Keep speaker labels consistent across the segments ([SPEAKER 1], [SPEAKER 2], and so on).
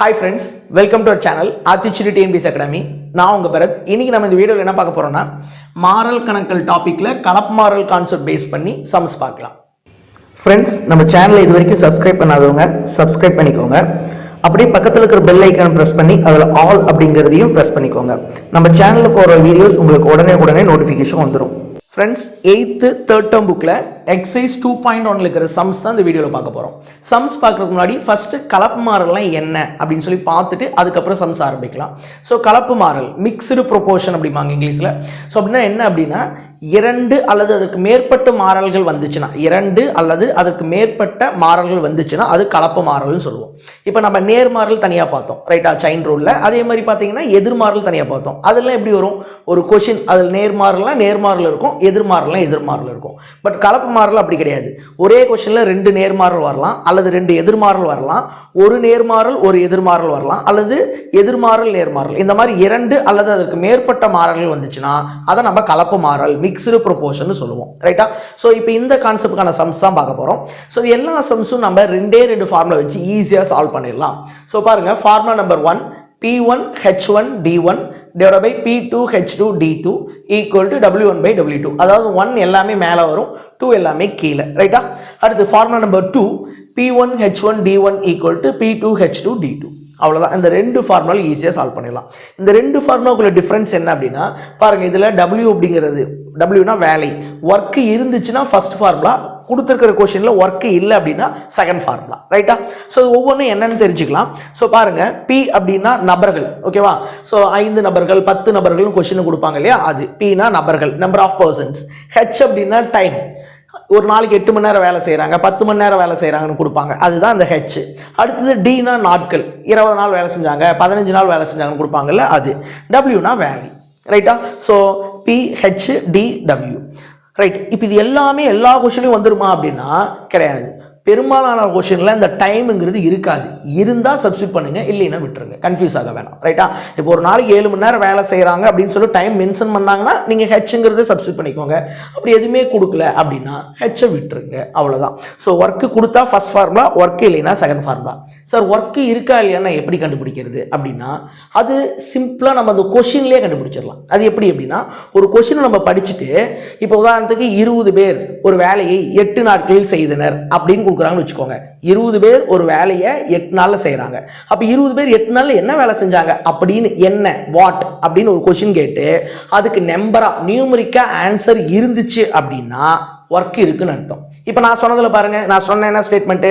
[SPEAKER 1] Hi friends welcome to our channel Aathichudi TNPS academy நான் உங்கள் பரத். இன்னைக்கு நம்ம இந்த வீடியோவில் என்ன பார்க்க போகிறோம்னா மாறல் கணக்கல் டாப்பிக்கில் கலப்பு மாறல் கான்செப்ட் பேஸ் பண்ணி சம்ஸ் பார்க்கலாம்.
[SPEAKER 2] ஃப்ரெண்ட்ஸ் நம்ம சேனலை இது வரைக்கும் சப்ஸ்கிரைப் பண்ணாதவங்க சப்ஸ்கிரைப் பண்ணிக்கோங்க. அப்படியே பக்கத்தில் இருக்கிற பெல் ஐக்கான் ப்ரெஸ் பண்ணி அதில் ஆல் அப்படிங்கிறதையும் ப்ரெஸ் பண்ணிக்கோங்க. நம்ம சேனலில் போகிற வீடியோஸ் உங்களுக்கு உடனே உடனே நோட்டிஃபிகேஷன் வந்துடும்
[SPEAKER 1] ஃப்ரெண்ட்ஸ் எயித்து தேர்ட் டேர்ம் புக்கில் எக்ஸைஸ் டூ பாயிண்ட் ஒன்ல இருக்கிற சம்ஸ் தான் இந்த வீடியோவில் பார்க்க போகிறோம் சம்ஸ் பார்க்கறதுக்கு முன்னாடி ஃபர்ஸ்ட் கலப்பு மாறல்லாம் என்ன அப்படின்னு சொல்லி பார்த்துட்டு அதுக்கப்புறம் சம்ஸ் ஆரம்பிக்கலாம். ஸோ கலப்பு மாறல் மிக்ஸ்டு ப்ரொபோர்ஷன் அப்படிம்பாங்க இங்கிலீஷில். ஸோ அப்படின்னா என்ன அப்படின்னா இரண்டு அல்லது அதுக்கு மேற்பட்ட மாறல்கள் வந்துச்சுன்னா இரண்டு அல்லது அதற்கு மேற்பட்ட மாறல்கள் வந்துச்சுன்னா அது கலப்பு மாறல்னு சொல்லுவோம். இப்போ நம்ம நேர்மாறல் தனியாக பார்த்தோம் ரைட்டா சைன் ரூலில் அதே மாதிரி பார்த்தீங்கன்னா எதிர்மாறல் தனியாக பார்த்தோம். அதெல்லாம் எப்படி வரும்? ஒரு கொஷின் அதில் நேர்மாறலாம் நேர்மாறல் இருக்கும் எதிர்மாறலாம் எதிர்மாறல் இருக்கும். பட் கலப்பு நேர்மாறல் அப்படி கிடையாது. ஒரே கொஷனில் ரெண்டு நேர்மாறல் வரலாம் அல்லது ரெண்டு எதிர்மாறல் வரலாம். ஒரு நேர்மாறல் ஒரு எதிர்மாறல் வரலாம் அல்லது எதிர்மாறல் நேர்மாறல். இந்த மாதிரி இரண்டு அல்லது அதற்கு மேற்பட்ட மாறல்கள் வந்துச்சுன்னா அதை நம்ம கலப்பு மாறல் மிக்சடு ப்ரொபோஷன் சொல்லுவோம். ரைட்டா ஸோ இப்போ இந்த கான்செப்டுக்கான சம்ஸ் தான் பார்க்க போகிறோம் ஸோ எல்லா சம்ஸும் நம்ம ரெண்டே ரெண்டு ஃபார்முலா வச்சு ஈஸியாக சால்வ் பண்ணிடலாம். ஸோ பாருங்க formula number one P one H one D one divide by P two H two D two equal to W one by W two அதாவது ஒன் எல்லாமே மேலே வரும். டூ எல்லாமே கீழே ரைட்டா அடுத்து formula number two P one H one D one equal to P two H two D two அவ்வளோதான் இந்த ரெண்டு ஃபார்முலாவில் ஈஸியாக சால்வ் பண்ணிடலாம். இந்த ரெண்டு ஃபார்முலாக்குள்ள டிஃப்ரென்ஸ் என்ன அப்படின்னா பாருங்கள் இதில் டபிள்யூ அப்படிங்கிறது டபிள்யூனா வேலை ஒர்க்கு இருந்துச்சுன்னா ஃபர்ஸ்ட் ஃபார்முலா கொடுத்துருக்கிற கொஷனில் ஒர்க்கு இல்லை அப்படின்னா செகண்ட் ஃபார்முலா ரைட்டா ஸோ ஒவ்வொன்றும் என்னென்னு தெரிஞ்சுக்கலாம். ஸோ பாருங்கள் பி அப்படின்னா நபர்கள் ஓகேவா ஸோ ஐந்து நபர்கள் பத்து நபர்கள்னு கொஷின் கொடுப்பாங்க இல்லையா? அது பினா நபர்கள் நம்பர் ஆஃப் பர்சன்ஸ் ஹெச் அப்படின்னா டைம் ஒரு நாளைக்கு எட்டு மணி நேரம் வேலை செய்கிறாங்க பத்து மணி நேரம் வேலை செய்கிறாங்கன்னு கொடுப்பாங்க. அதுதான் அந்த ஹெச் அடுத்தது டினா நாட்கள். இருபது நாள் வேலை செஞ்சாங்க பதினஞ்சு நாள் வேலை செஞ்சாங்கன்னு கொடுப்பாங்கல்ல அது. டபிள்யூனா வேலை ரைட்டா so P H D W right இப்போ இது எல்லாமே எல்லா கொஷினையும் வந்துருமா அப்படின்னா கிடையாது. பெரும்பாலான கொஷினில் இந்த டைமுங்கிறது இருக்காது. இருந்தால் சப்ஸ்டியூட் பண்ணுங்க இல்லைன்னா விட்டுருங்க. கன்ஃபியூஸ் ஆக வேணாம். ரைட்டா இப்போ ஒரு நாளைக்கு ஏழு மணி நேரம் வேலை செய்கிறாங்க அப்படின்னு சொல்லி டைம் மென்ஷன் பண்ணாங்கன்னா நீங்கள் ஹெச்ங்கிறத சப்ஸ்டியூட் பண்ணிக்கோங்க. அப்படி எதுவுமே கொடுக்கல அப்படின்னா ஹெச்சை விட்டுருங்க. அவ்வளோதான் ஸோ ஒர்க்கு கொடுத்தா ஃபர்ஸ்ட் ஃபார்முலா ஒர்க்கு இல்லைன்னா செகண்ட் ஃபார்முலா சார் ஒர்க்கு இருக்கா இல்லையானா எப்படி கண்டுபிடிக்கிறது அப்படின்னா அது சிம்பிளாக நம்ம அந்த கொஷின்லேயே கண்டுபிடிச்சிடலாம். அது எப்படி அப்படின்னா ஒரு கொஷினை நம்ம படிச்சுட்டு இப்போ உதாரணத்துக்கு இருபது பேர் ஒரு வேலையை எட்டு நாட்களில் செய்தனர் அப்படின்னு கொடுக்குறாங்கன்னு வச்சுக்கோங்க. இருபது பேர் ஒரு வேலையை எட்டு நாளில் செய்கிறாங்க அப்போ இருபது பேர் எட்டு நாளில் என்ன வேலை செஞ்சாங்க? அப்படின்னு என்ன வாட் அப்படின்னு ஒரு கொஷின் கேட்டு அதுக்கு நம்பராக நியூமரிக்காக ஆன்சர் இருந்துச்சு அப்படின்னா ஒர்க் இருக்குன்னு அர்த்தம். இப்போ நான் சொன்னதில் பாருங்க நான் சொன்ன என்ன ஸ்டேட்மெண்ட்டு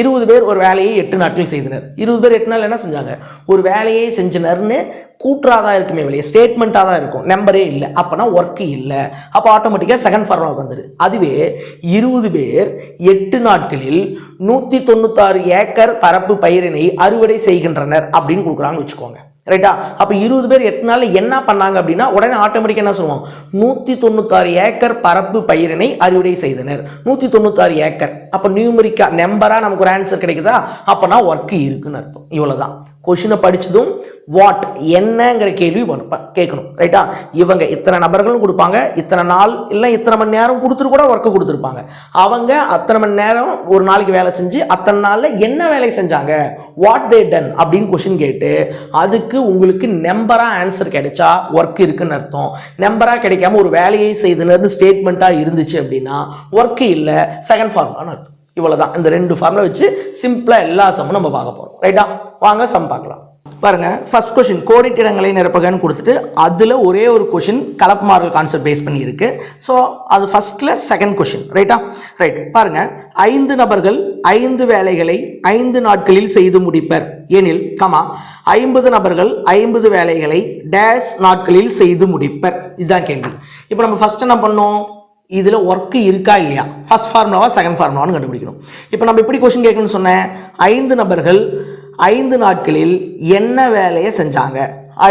[SPEAKER 1] இருபது பேர் ஒரு வேலையை எட்டு நாட்கள் செய்தனர். இருபது பேர் எட்டு நாள் என்ன செஞ்சாங்க? ஒரு வேலையை செஞ்சனர்னு கூற்றாக தான் இருக்குமே வெளியே ஸ்டேட்மெண்ட்டாக தான் இருக்கும். நம்பரே இல்லை. அப்போனா ஒர்க்கு இல்லை. அப்போ ஆட்டோமேட்டிக்காக செகண்ட் ஃபார்மாக வந்துடு அதுவே இருபது பேர் எட்டு நாட்களில் நூற்றி தொண்ணூத்தாறு ஏக்கர் பரப்பு பயிரினை அறுவடை செய்கின்றனர் அப்படின்னு கொடுக்குறாங்கன்னு வச்சுக்கோங்க. ரைட்டா அப்போ இருபது பேர் எட்டு நாளில் என்ன பண்ணாங்க அப்படின்னா உடனே ஆட்டோமேட்டிக்காக என்ன சொல்லுவோம் நூற்றி தொண்ணூத்தாறு ஏக்கர் பரப்பு பயிரினை அறுவடை செய்தனர். நூற்றி தொண்ணூத்தாறு ஏக்கர். அப்போ நியூமரிக்கா நம்பராக நமக்கு ஒரு ஆன்சர் கிடைக்குதா? அப்போனா ஒர்க்கு இருக்குன்னு அர்த்தம். இவ்வளோதான் கொஷினை படித்ததும் வாட் என்னங்கிற கேள்வி கேட்கணும் ரைட்டா இவங்க இத்தனை நபர்களும் கொடுப்பாங்க இத்தனை நாள் இல்லை இத்தனை மணி நேரம் கொடுத்துட்டு கூட ஒர்க்கு கொடுத்துருப்பாங்க. அவங்க அத்தனை மணி நேரம் ஒரு நாளைக்கு வேலை செஞ்சு அத்தனை நாளில் என்ன வேலை செஞ்சாங்க? வாட் தே டன் அப்படின்னு கொஷின் கேட்டு அதுக்கு உங்களுக்கு நம்பராக ஆன்சர் கிடைச்சா ஒர்க் இருக்குன்னு அர்த்தம். நம்பராக கிடைக்காம ஒரு வேலையை செய்தனர்னு ஸ்டேட்மெண்ட்டாக இருந்துச்சு அப்படின்னா ஒர்க்கு இல்லை செகண்ட் ஃபார்முலான்னு அர்த்தம். இவ்வளோதான் இந்த ரெண்டு ஃபார்முலா வச்சு சிம்பிளாக எல்லா சம்மும் நம்ம பார்க்க போகிறோம் ரைட்டா வாங்க சம் பார்க்கலாம். பாருங்க ஃபர்ஸ்ட் கொஷின் கோடிட்டிடங்களை நிரப்புகன்னு கொடுத்துட்டு அதில் ஒரே ஒரு கொஷின் கலப்பு மாறல் கான்செப்ட் பேஸ் பண்ணி இருக்கு. ஸோ அது ஃபர்ஸ்ட்ல செகண்ட் கொஷின் ரைட்டா ரைட் பாருங்க ஐந்து நபர்கள் ஐந்து வேலைகளை ஐந்து நாட்களில் செய்து முடிப்பர். எனில் கமா ஐம்பது நபர்கள் ஐம்பது வேலைகளை டேஸ் நாட்களில் செய்து முடிப்பர். இதுதான் கேள்வி. இப்போ நம்ம ஃபர்ஸ்ட் என்ன பண்ணோம்? இதில் ஒர்க்கு இருக்கா இல்லையா? ஃபர்ஸ்ட் ஃபார்முலாவா செகண்ட் ஃபார்முலான்னு கண்டுபிடிக்கணும். இப்போ நம்ம எப்படி கொஸ்டின் கேட்கணும்னு சொன்னேன். ஐந்து நபர்கள் ஐந்து நாட்களில் என்ன வேலையை செஞ்சாங்க?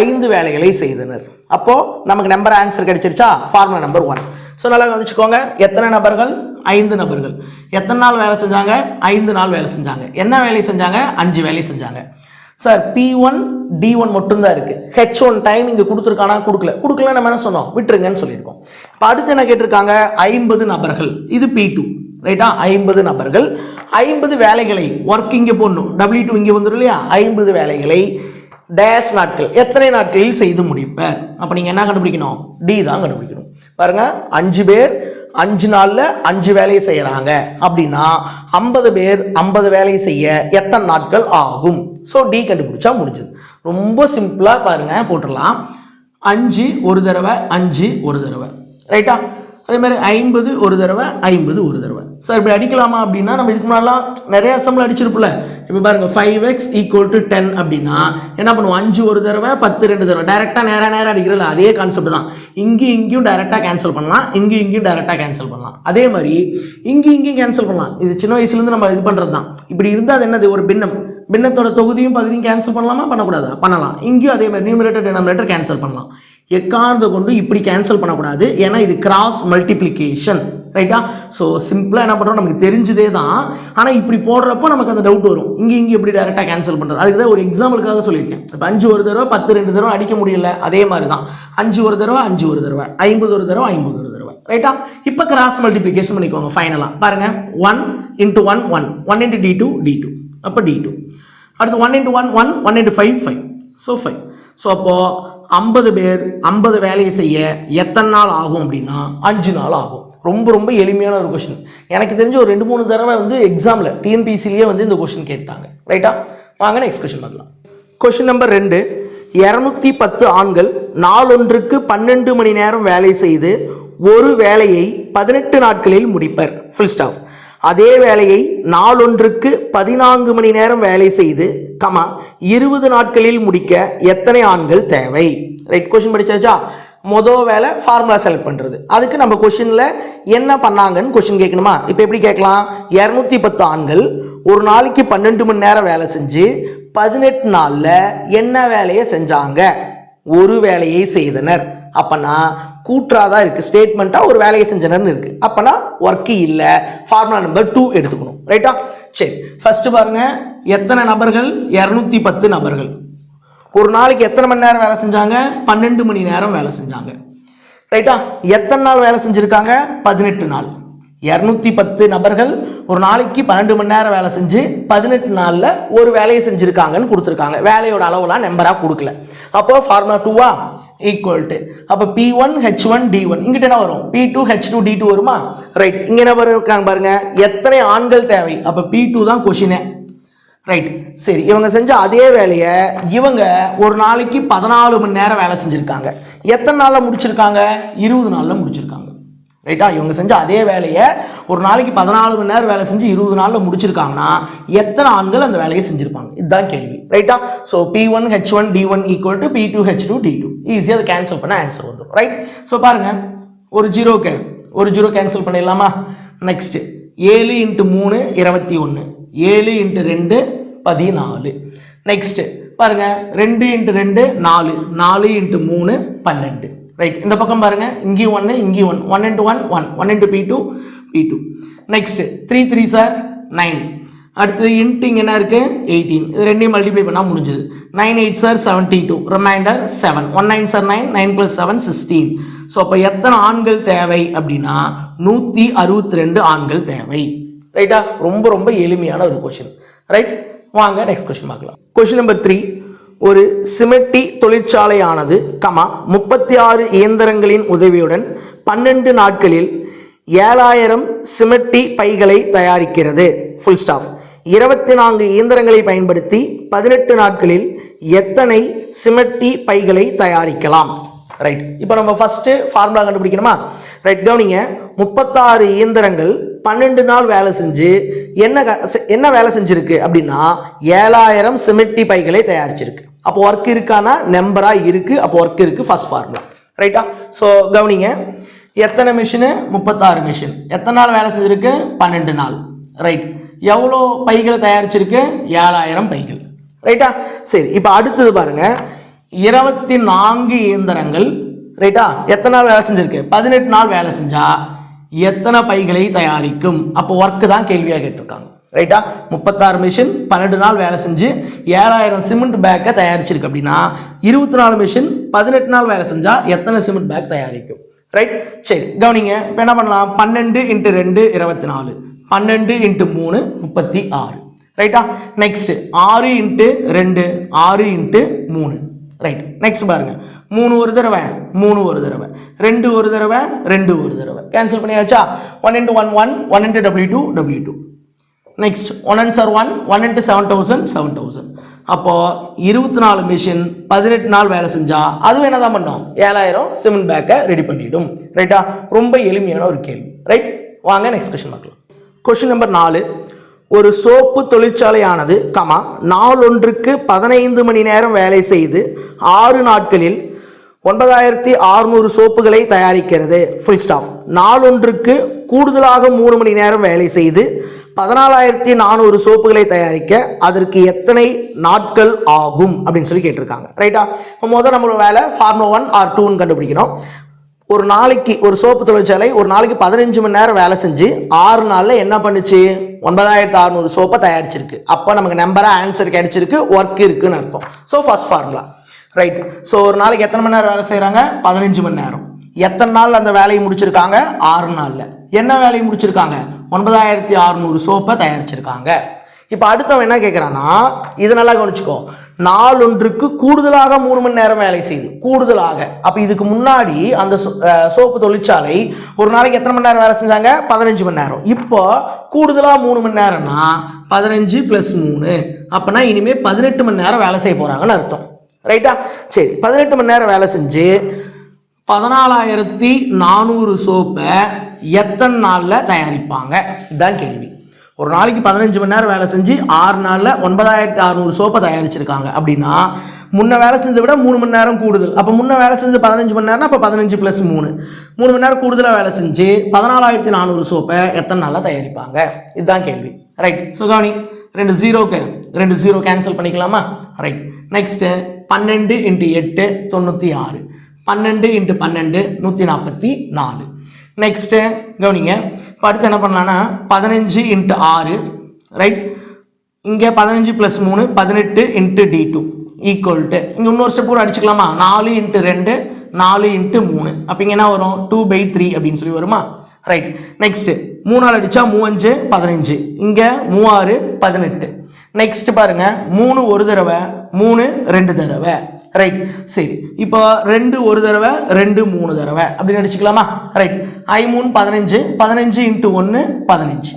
[SPEAKER 1] ஐந்து வேலைகளை செய்தனர். அப்போது நமக்கு நம்பர் ஆன்சர் கிடைச்சிருச்சா? ஃபார்முலா நம்பர் ஒன் ஸோ நல்லா கவனிச்சுக்கோங்க. எத்தனை நபர்கள்? ஐந்து நபர்கள். எத்தனை நாள் வேலை செஞ்சாங்க? ஐந்து நாள் வேலை செஞ்சாங்க. என்ன வேலை செஞ்சாங்க? அஞ்சு வேலை செஞ்சாங்க. Sir P one D one மட்டும்தான் இருக்குது ஹெச் ஒன் டைம் இங்கே கொடுத்துருக்கானா? கொடுக்கல. கொடுக்கல நம்ம என்ன சொன்னோம்? விட்டுருங்கன்னு சொல்லியிருக்கோம். இப்போ அடுத்து என்ன கேட்டிருக்காங்க? ஐம்பது நபர்கள். இது பி டூ ரைட்டா ஐம்பது நபர்கள். ஐம்பது வேலைகளை ஒர்க் இங்கே போடணும். டபிள்யூ டூ இங்கே வந்துடும் இல்லையா? ஐம்பது வேலைகளை டேஸ் நாட்கள். எத்தனை நாட்களில் செய்து முடிப்பர் அப்போ நீங்கள் என்ன கண்டுபிடிக்கணும்? டி தான் கண்டுபிடிக்கணும். பாருங்க அஞ்சு பேர் அஞ்சு நாளில் அஞ்சு வேலையை செய்கிறாங்க அப்படின்னா ஐம்பது பேர் ஐம்பது வேலையை செய்ய எத்தனை நாட்கள் ஆகும்? ஸோ டி கண்டுபிடிச்சா முடிஞ்சது. ரொம்ப சிம்பிளாக பாருங்க போட்டுடலாம். அஞ்சு ஒரு தடவை அஞ்சு ஒரு தடவை. ரைட்டா அதே மாதிரி ஐம்பது ஒரு தடவை ஐம்பது ஒரு தடவை. சார் இப்படி அடிக்கலாமா அப்படின்னா நம்ம இதுக்கு முன்னாடிலாம் நிறைய அசம்பிள் அடிச்சிருப்போம்ல. இப்போ பாருங்க five X equal to ten அப்படின்னா என்ன பண்ணுவோம்? அஞ்சு ஒரு தடவை பத்து ரெண்டு தடவை. டேரெக்டாக நேராக நேரம் அடிக்கிறதுல அதே கான்செப்ட் தான். இங்கேயும் இங்கேயும் டேரெக்டாக கேன்சல் பண்ணலாம். இங்கேயும் இங்கேயும் டேரெக்டாக கேன்சல் பண்ணலாம். அதே மாதிரி இங்கேயும் இங்கேயும் கேன்சல் பண்ணலாம். இது சின்ன வயசுலேருந்து நம்ம இது பண்ணுறது தான் இப்படி இருந்தால் அது என்னது? ஒரு பின்னம். பின்னத்தோட தொகுதியும் பகுதியும் கேன்சல் பண்ணலாமா? பண்ணக்கூடாது? பண்ணலாம். இங்கேயும் அதே மாதிரி நியூமரேட்டர் டினாமினேட்டர் கேன்சல் பண்ணலாம். எக்கார்ந்த கொண்டு இப்படி கேன்சல் பண்ணக்கூடாது? ஏன்னா இது கிராஸ் மல்டிப்ளிகேஷன் ரைட்டா ஸோ சிம்பிளாக என்ன பண்ணுறோம் நமக்கு தெரிஞ்சதே தான். ஆனால் இப்படி போடுறப்போ நமக்கு அந்த டவுட் வரும். இங்கே இங்கே எப்படி டேரெக்டாக கேன்சல் பண்ணுறது அதுக்கு தான் ஒரு எக்ஸாம்பிளுக்காக சொல்லியிருக்கேன். இப்போ அஞ்சு ஒரு தடவை பத்து ரெண்டு தடவை அடிக்க முடியல. அதே மாதிரி தான். அஞ்சு ஒரு தடவை அஞ்சு ஒரு தடவை. ஐம்பது ஒரு தடவை ஐம்பது ஒரு தடவை. ரைட்டா இப்போ கிராஸ் மல்டிப்ளிகேஷன் பண்ணிக்கோங்க ஃபைனலாக பாருங்கள் one into one one one into D two D two அப்போ டி டூ அடுத்து one into one one one into five five so five so அப்போது ஐம்பது பேர் ஐம்பது வேலையை செய்ய எத்தனை நாள் ஆகும் அப்படின்னா அஞ்சு நாள் ஆகும். ரொம்ப ரொம்ப எளிமையான ஒரு கொஷின் எனக்கு தெரிஞ்ச ஒரு ரெண்டு மூணு தடவை வந்து எக்ஸாமில் டிஎன்பிசிலேயே வந்து இந்த கொஷின் கேட்டாங்க. ரைட்டா வாங்க நெக்ஸ்ட் கொஷின் பண்ணலாம் கொஷின் நம்பர் ரெண்டு. இரநூத்தி பத்து ஆண்கள் நாளொன்றுக்கு பன்னெண்டு மணி நேரம் வேலை செய்து ஒரு வேலையை பதினெட்டு நாட்களில் முடிப்பர். ஃபுல் ஸ்டாப் அதே வேலையை நாளொன்றுக்கு பதினான்கு மணி நேரம் வேலை செய்து கமா இருபது நாட்களில் முடிக்க எத்தனை ஆண்கள் தேவை? ரைட் கொஷின் படிச்சாச்சா? மொதல் வேலை ஃபார்முலா செலக்ட் பண்ணுறது அதுக்கு நம்ம கொஷினில் என்ன பண்ணாங்கன்னு கொஷின் கேட்கணுமா? இப்போ எப்படி கேட்கலாம்? இரநூத்தி பத்து ஆண்கள் ஒரு நாளைக்கு பன்னெண்டு மணி நேரம் வேலை செஞ்சு பதினெட்டு நாளில் என்ன வேலையை செஞ்சாங்க? ஒரு வேலையை செய்தனர். அப்போனா கூற்றாக தான் இருக்குது ஸ்டேட்மெண்ட்டாக ஒரு வேலையை செஞ்சனர்னு இருக்குது அப்போனா ஒர்க்கு இல்லை. ஃபார்முலா நம்பர் டூ எடுத்துக்கணும். ரைட்டா சரி. ஃபஸ்ட்டு பாருங்கள் எத்தனை நபர்கள்? இரநூத்தி பத்து நபர்கள். ஒரு நாளைக்கு எத்தனை மணி நேரம் வேலை செஞ்சாங்க? பன்னெண்டு மணி நேரம் வேலை செஞ்சாங்க. ரைட்டா எத்தனை நாள் வேலை செஞ்சுருக்காங்க? பதினெட்டு நாள். இரநூத்தி பத்து நபர்கள் ஒரு நாளைக்கு பன்னெண்டு மணி நேரம் வேலை செஞ்சு பதினெட்டு நாளில் ஒரு வேலையை செஞ்சுருக்காங்கன்னு கொடுத்துருக்காங்க. வேலையோட அளவுலாம் நம்பராக கொடுக்கல. அப்போ ஃபார்முலா டூவா ஈக்குவல் டு அப்போ P one H one D one இங்கிட்ட என்ன வரும்? P two H two D two வருமா? ரைட் இங்கே என்ன இருக்காங்க பாருங்க. எத்தனை ஆண்கள் தேவை? அப்போ பி டூ தான் கொஷினே ரைட் சரி இவங்க செஞ்ச அதே வேலையை இவங்க ஒரு நாளைக்கு பதினாலு மணி நேரம் வேலை செஞ்சுருக்காங்க. எத்தனை நாளில் முடிச்சிருக்காங்க? இருபது நாளில் முடிச்சிருக்காங்க. ரைட்டா இவங்க செஞ்ச அதே வேலையை ஒரு நாளைக்கு பதினாலு மணி நேரம் வேலை செஞ்சு இருபது நாளில் முடிச்சிருக்காங்கன்னா எத்தனை ஆண்கள் அந்த வேலையை செஞ்சுருப்பாங்க? இதுதான் கேள்வி. ரைட்டா so P one H one D one equal to P two H two D two ஈஸியாக அதை கேன்சல் பண்ண ஆன்சர் வந்துடும் ரைட் ஸோ பாருங்க. ஒரு ஜீரோக்கு ஒரு ஜீரோ கேன்சல் பண்ணிடலாமா? நெக்ஸ்ட் ஏழு இன்ட்டு மூணு இருபத்தி ஒன்று ஏழு இன்ட்டு ரெண்டு பதினாலு. நெக்ஸ்ட் பாருங்க. ரெண்டு இன்ட்டு ரெண்டு நாலு. நாலு இன்ட்டு மூணு பன்னெண்டு. ரைட் இந்த பக்கம் பாருங்க. இங்கேயும் ஒன்று இங்கேயும் one one into one one one into P two P two next three three sir nine அடுத்தது இன்ட்டு இங்கே என்ன இருக்குது எயிட்டீன் இது ரெண்டையும் மல்டிப்ளை பண்ணால் முடிஞ்சது. Nine eight sir seventy two reminder seven one nine sir nine nine plus seven sixteen so அப்போ எத்தனை ஆண்கள் தேவை அப்படின்னா நூற்றி அறுபத்தி ரெண்டு ஆண்கள் தேவை. ரைட்டா ரொம்ப ரொம்ப எளிமையான ஒரு கொஷின் ரைட் வாங்க நெக்ஸ்ட் கொஷின் பார்க்கலாம். கொஸ்டின் நம்பர் த்ரீ ஒரு சிமெட்டி தொழிற்சாலையானது கமா முப்பத்தி ஆறு இயந்திரங்களின் உதவியுடன் பன்னெண்டு நாட்களில் ஏழாயிரம் சிமெட்டி பைகளை தயாரிக்கிறது. ஃபுல் ஸ்டாஃப் இருபத்தி நான்கு இயந்திரங்களை பயன்படுத்தி பதினெட்டு நாட்களில் எத்தனை சிமெட்டி பைகளை தயாரிக்கலாம்? ரைட் இப்போ நம்ம ஃபஸ்ட்டு ஃபார்முலா கண்டுபிடிக்கணுமா? ரைட் கவனிங்க. முப்பத்தாறு இயந்திரங்கள் பன்னெண்டு நாள் வேலை செஞ்சு என்ன செ- என்ன வேலை செஞ்சுருக்கு அப்படின்னா ஏழாயிரம் சிமெட்டி பைகளை தயாரிச்சிருக்கு. அப்போ ஒர்க் இருக்கானா? நம்பரா இருக்கு. அப்போ ஒர்க் இருக்கு. ஃபர்ஸ்ட் ஃபார்முலா ரைட்டா ஸோ கவனிங்க. எத்தனை மிஷினு முப்பத்தாறு மிஷின் எத்தனை நாள் வேலை செஞ்சிருக்கு? பன்னெண்டு நாள். ரைட் எவ்வளோ பைகளை தயாரிச்சிருக்கு? ஏழாயிரம் பைகள். ரைட்டா சரி இப்போ அடுத்தது பாருங்க. இருபத்தி நான்கு இயந்திரங்கள் ரைட்டா எத்தனை நாள் வேலை செஞ்சிருக்கு? பதினெட்டு நாள் வேலை செஞ்சா எத்தனை பைகளை தயாரிக்கும்? அப்போ ஒர்க்கு தான் கேள்வியாக கேட்டிருக்காங்க. ரைட்டா முப்பத்தாறு மிஷின் பன்னெண்டு நாள் வேலை செஞ்சு ஏழாயிரம் சிமெண்ட் பேக்கை தயாரிச்சிருக்கு அப்படின்னா இருபத்தி நாலு மிஷின் பதினெட்டு நாள் வேலை செஞ்சா எத்தனை சிமெண்ட் பேக் தயாரிக்கும்? ரைட் சரி கவனிங்க. இப்போ என்ன பண்ணலாம்? பன்னெண்டு இன்ட்டு ரெண்டு இருபத்தி நாலு பன்னெண்டு இன்ட்டு மூணு முப்பத்தி ஆறு ரைட்டா நெக்ஸ்ட் ஆறு இன்ட்டு ரெண்டு ஆறு இன்ட்டு மூணு. ரைட் நெக்ஸ்ட் பாருங்க. மூணு ஒரு தடவை மூணு ஒரு தடவை. ரெண்டு ஒரு தடவை ரெண்டு ஒரு தடவை. கேன்சல் பண்ணியாச்சா? One into one one one into W two W two next one and sir one one into seven thousand seven thousand அப்போது இருபத்தி நாலு மிஷின் பதினெட்டு நாள் வேலை செஞ்சால் அதுவும் என்ன தான் பண்ணோம்? ஏழாயிரம் சிமெண்ட் பேக்கை ரெடி பண்ணிவிடும் ரைட்டா ரொம்ப எளிமையான ஒரு கேள்வி. ரைட் வாங்க நெக்ஸ்ட் கொஸ்டின் பார்க்கலாம். கொஸ்டின் நம்பர் நாலு. ஒரு சோப்பு தொழிற்சாலையானது கமா நாளொன்றுக்கு பதினைந்து மணி நேரம் வேலை செய்து ஆறு நாட்களில் ஒன்பதாயிரத்தி அறுநூறு சோப்புகளை தயாரிக்கிறது. ஃபுல் ஸ்டாஃப் நாளொன்றுக்கு கூடுதலாக மூணு மணி நேரம் வேலை செய்து பதினாலாயிரத்தி நானூறு சோப்புகளை தயாரிக்க அதற்கு எத்தனை நாட்கள் ஆகும் அப்படின்னு சொல்லி கேட்டிருக்காங்க. ரைட்டா இப்போ முதல் நம்மளோட வேலை ஃபார்மோ ஒன் ஆர் டூன்னு கண்டுபிடிக்கணும். ஒரு நாளைக்கு ஒரு சோப்பு தொழிற்சாலை ஒரு நாளைக்கு பதினஞ்சு மணி நேரம் வேலை செஞ்சு ஆறு நாளில் என்ன பண்ணுச்சு? ஒன்பதாயிரத்து அறுநூறு சோப்பை தயாரிச்சிருக்கு. அப்போ நமக்கு நம்பராக ஆன்சர் கிடைச்சிருக்கு. ஒர்க் இருக்குன்னு அர்த்தம். So first formula right so ஒரு நாளைக்கு எத்தனை மணி நேரம் வேலை செய்கிறாங்க பதினஞ்சு மணி நேரம். எத்தனை நாள் அந்த வேலையை முடிச்சிருக்காங்க? ஆறு நாளில். என்ன வேலையை முடிச்சிருக்காங்க? ஒன்பதாயிரத்தி அறுநூறு சோப்பை தயாரிச்சிருக்காங்க. இப்போ அடுத்தவன் என்ன கேட்குறான்னா இது நல்லா கவனிச்சுக்கோ. நாளொன்றுக்கு கூடுதலாக மூணு மணி நேரம் வேலை செய்யுது. கூடுதலாக. அப்போ இதுக்கு முன்னாடி அந்த சோ- சோப்பு தொழிற்சாலை ஒரு நாளைக்கு எத்தனை மணி நேரம் வேலை செஞ்சாங்க? பதினஞ்சு மணி நேரம். இப்போ கூடுதலாக மூணு மணி நேரம்னா பதினஞ்சு ப்ளஸ் மூணு. அப்போனா இனிமேல் பதினெட்டு மணி நேரம் வேலை செய்ய போகிறாங்கன்னு அர்த்தம். ரைட்டா? சரி பதினெட்டு மணி நேரம் வேலை செஞ்சு பதினாலாயிரத்தி நானூறு சோப்பை எத்தனை நாளில் தயாரிப்பாங்க? இதுதான் கேள்வி. ஒரு நாளைக்கு பதினஞ்சு மணி நேரம் வேலை செஞ்சு ஆறு நாளில் ஒன்பதாயிரத்தி அறநூறு சோப்பை தயாரிச்சிருக்காங்க. அப்படின்னா முன்ன வேலை செஞ்சதை விட மூணு மணி நேரம் கூடுதல். அப்போ முன்ன வேலை செஞ்சு பதினஞ்சு மணி நேரம் அப்போ பதினஞ்சு ப்ளஸ் மூணு. மூணு மணி நேரம் கூடுதலாக வேலை செஞ்சு பதினாலாயிரத்தி நானூறு சோப்பை எத்தனை நாளில் தயாரிப்பாங்க? இதுதான் கேள்வி. ரைட் சுகானி ரெண்டு ஜீரோக்கு ரெண்டு ஜீரோ கேன்சல் பண்ணிக்கலாமா? ரைட் நெக்ஸ்ட்டு பன்னெண்டு இன்ட்டு எட்டு தொண்ணூற்றி ஆறு. பன்னெண்டு இன்ட்டு பன்னெண்டு நூற்றி நாற்பத்தி நாலு. நெக்ஸ்ட்டு கவனிங்க. இப்போ அடுத்து என்ன பண்ணலான்னா பதினஞ்சு இன்ட்டு ஆறு ரைட் இங்கே பதினஞ்சு ப்ளஸ் மூணு பதினெட்டு into D two equal to இங்கே இன்னொரு ஸ்டெப் கூட அடிச்சுக்கலாமா? நாலு இன்ட்டு ரெண்டு நாலு இன்ட்டு மூணு. அப்போ இங்கே என்ன வரும்? டூ பை த்ரீ அப்படின்னு சொல்லி வருமா? ரைட் நெக்ஸ்ட்டு மூணால் அடித்தா மூவஞ்சு பதினஞ்சு. இங்கே மூவாறு பதினெட்டு. நெக்ஸ்ட் பாருங்க. மூணு ஒரு தடவை மூணு ரெண்டு தடவை. ரைட் சரி. இப்போ ரெண்டு ஒரு தடவை ரெண்டு மூணு தடவை. அப்படின்னு அடிச்சுக்கலாமா ரைட் ஐ மூணு பதினஞ்சு பதினஞ்சு இன்ட்டு ஒன்று பதினஞ்சு.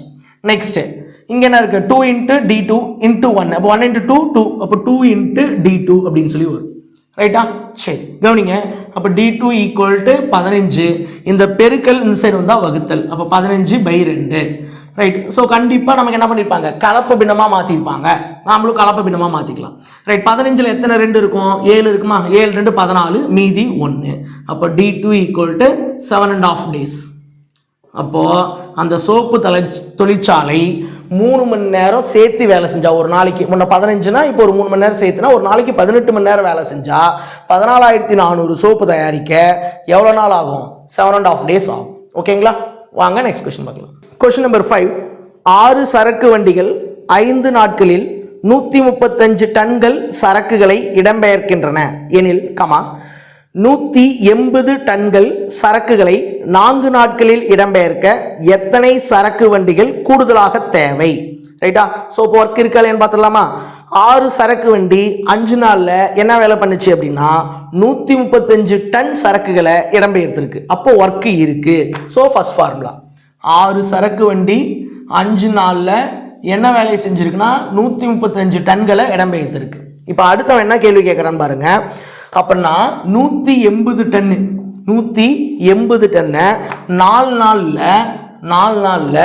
[SPEAKER 1] நெக்ஸ்ட்டு இங்கே என்ன இருக்கு? Two into D two into one அப்போ ஒன் இன்ட்டு டூ டூ அப்போ டூ இன்ட்டு டி டூ அப்படின்னு சொல்லி வரும். ரைட்டா சரி. கவனிங்க. அப்போ டி டூ ஈக்குவல் டு பதினஞ்சு. இந்த பெருக்கல் இந்த சைடு வந்தால் வகுத்தல். அப்போ பதினஞ்சு பை ரெண்டு. ரைட் ஸோ கண்டிப்பாக நமக்கு என்ன பண்ணியிருப்பாங்க கலப்பு பின்னமாக மாற்றிருப்பாங்க நாமளும் கலப்பு பின்னமாக மாற்றிக்கலாம் ரைட் பதினஞ்சில் எத்தனை ரெண்டு இருக்கும்? ஏழு இருக்குமா? ஏழு ரெண்டு பதினாலு மீதி ஒன்று அப்போ D two equal to seven and half days அப்போது அந்த சோப்பு தலை தொழிற்சாலை மூணு மணி நேரம் சேர்த்து வேலை செஞ்சா ஒரு நாளைக்கு முன்ன பதினஞ்சுனா இப்போ ஒரு மூணு மணி நேரம் சேர்த்துனா ஒரு நாளைக்கு பதினெட்டு மணி நேரம் வேலை செஞ்சா பதினாலாயிரத்தி நானூறு சோப்பு தயாரிக்க எவ்வளோ நாள் ஆகும்? செவன் அண்ட் ஆஃப் டேஸ் ஆகும். ஓகேங்களா வாங்க நெக்ஸ்ட் கொஸ்டின் பார்க்கலாம். கொஸ்டின் நம்பர் ஃபைவ் ஆறு சரக்கு வண்டிகள் ஐந்து நாட்களில் நூற்றி முப்பத்தஞ்சு டன்கள் சரக்குகளை இடம்பெயர்க்கின்றன. எனில் கமா நூற்றி எண்பது டன்கள் சரக்குகளை நான்கு நாட்களில் இடம்பெயர்க்க எத்தனை சரக்கு வண்டிகள் கூடுதலாக தேவை? ரைட்டா ஸோ இப்போ ஒர்க் இருக்கான்னு பார்த்துடலாமா? ஆறு சரக்கு வண்டி அஞ்சு நாளில் என்ன வேலை பண்ணுச்சு அப்படின்னா நூற்றி முப்பத்தஞ்சு டன் சரக்குகளை இடம்பெயர்த்திருக்கு அப்போ ஒர்க்கு இருக்குது ஸோ ஃபஸ்ட் ஃபார்முலா ஆறு சரக்கு வண்டி அஞ்சு நாளில் என்ன வேலையை செஞ்சுருக்குன்னா நூற்றி முப்பத்தஞ்சு டன்களை இடம்பெயர்த்திருக்கு இப்போ அடுத்தவன் என்ன கேள்வி கேட்குறான்னு பாருங்க. அப்படின்னா நூற்றி எண்பது டன்னு நூற்றி எண்பது டன்னை நாலு நாளில் நாலு நாளில்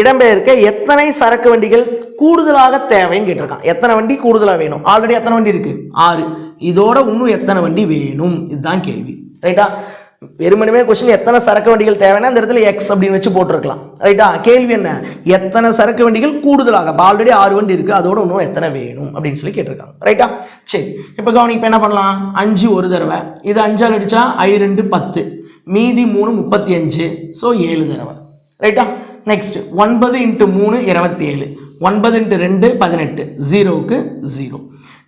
[SPEAKER 1] இடம்பெயர்க்க எத்தனை சரக்கு வண்டிகள் கூடுதலாக தேவைன்னு கேட்டிருக்கான். எத்தனை வண்டி கூடுதலாக வேணும்? ஆல்ரெடி எத்தனை வண்டி இருக்கு? ஆறு. இதோட இன்னும் எத்தனை வண்டி வேணும்? இதுதான் கேள்வி. ரைட்டா வெறுமனுமே கொஸ்டின் எத்தனை சரக்கு வண்டிகள் தேவைன்னா அந்த இடத்துல எக்ஸ் அப்படின்னு வச்சு போட்டிருக்கலாம். ரைட்டா கேள்வி என்ன? எத்தனை சரக்கு வண்டிகள் கூடுதலாக? ஆல்ரெடி ஆறு வண்டி இருக்கு. அதோட இன்னும் எத்தனை வேணும்? அப்படின்னு சொல்லி கேட்டிருக்காங்க. ரைட்டா சரி. இப்போ கவனி இப்போ என்ன பண்ணலாம்? அஞ்சு ஒரு தடவை. இது அஞ்சால் அடிச்சா ஐ ரெண்டு பத்து. மீதி மூணு முப்பத்தி அஞ்சு. ஸோ ஏழு தடவை. ரைட்டா நெக்ஸ்ட் ஒன்பது இன்ட்டு மூணு இருபத்தி ஏழு ஒன்பது இன்ட்டு ரெண்டு பதினெட்டு. ஜீரோவுக்கு ஜீரோ.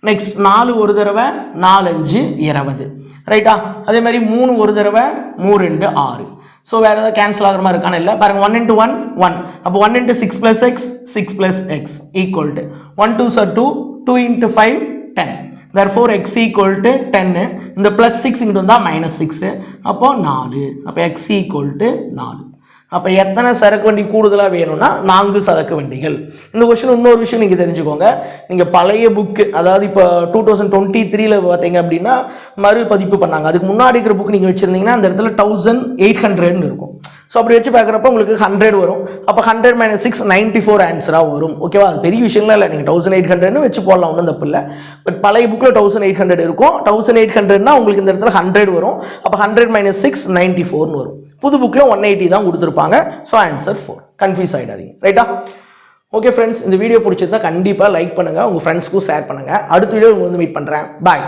[SPEAKER 1] நெக்ஸ்ட் நாலு ஒரு தடவை நாலஞ்சு இருபது. ரைட்டா அதே மாதிரி மூணு ஒரு தடவை மூணு ரெண்டு ஆறு. ஸோ வேறு ஏதாவது கேன்சல் ஆகிற மாதிரி இருக்கான்னு இல்லை? பாருங்க ஒன் இன்ட்டு ஒன் ஒன் அப்போ one into six plus x six plus x equal to one two sir two two into five ten therefore x equal to டென்னு இந்த ப்ளஸ் சிக்ஸ் இங்கிட்டு வந்தால் மைனஸ் சிக்ஸு அப்போது நாலு. அப்போ எக்ஸ் ஈக்குவல் டு நாலு. அப்போ எத்தனை சரக்கு வண்டி கூடுதலாக வேணும்னா நான்கு சரக்கு வண்டிகள். இந்த கொஷின் இன்னொரு விஷயம் நீங்கள் தெரிஞ்சுக்கோங்க. நீங்கள் பழைய புக்கு அதாவது இப்போ டூ தௌசண்ட் டுவெண்ட்டி த்ரீல பார்த்தீங்க அப்படின்னா மறுபதிப்பு பண்ணாங்க. அதுக்கு முன்னாடி இருக்கிற புக் நீங்கள் வச்சுருந்தீங்கன்னா அந்த இடத்துல தௌசண்ட் எயிட் ஹண்ட்ரட்னு இருக்கும். ஸோ அப்படி வச்சு பார்க்குறப்ப உங்களுக்கு ஹண்ட்ரட் வரும். அப்போ hundred minus six ninety four ஆன்சராக வரும். ஓகேவா அது பெரிய விஷயம்லாம் இல்லை. நீங்கள் தௌசண்ட் எயிட் ஹண்ட்ரட்னு வச்சு போடலாம். ஒன்றும் தப்பு இல்லை. பட் பழைய புக்கில் தௌசண்ட் எயிட் ஹண்ட்ரட் இருக்கும். தௌசண்ட் எயிட் ஹண்ட்ரட்னா உங்களுக்கு இந்த இடத்துல ஹண்ட்ரட் வரும். அப்போ ஹண்ட்ரட் மைனஸ் சிக்ஸ் நைன்ட்டி ஃபோர்னு வரும். புது புக்கில் ஒன் எயிட்டி தான் கொடுத்துருப்பாங்க. ஸோ ஆன்சர் ஃபோர் கன்ஃபியூஸ் ஆகிடாதீங்க ரைட்டா ஓகே ஃப்ரெண்ட்ஸ் இந்த வீடியோ பிடிச்சிருந்தா கண்டிப்பாக லைக் பண்ணுங்கள் உங்கள் ஃப்ரெண்ட்ஸ்க்கும் ஷேர் பண்ணுங்கள் அடுத்த வீடியோ உங்களுக்கு வந்து மீட் பண்ணுறேன் பாய்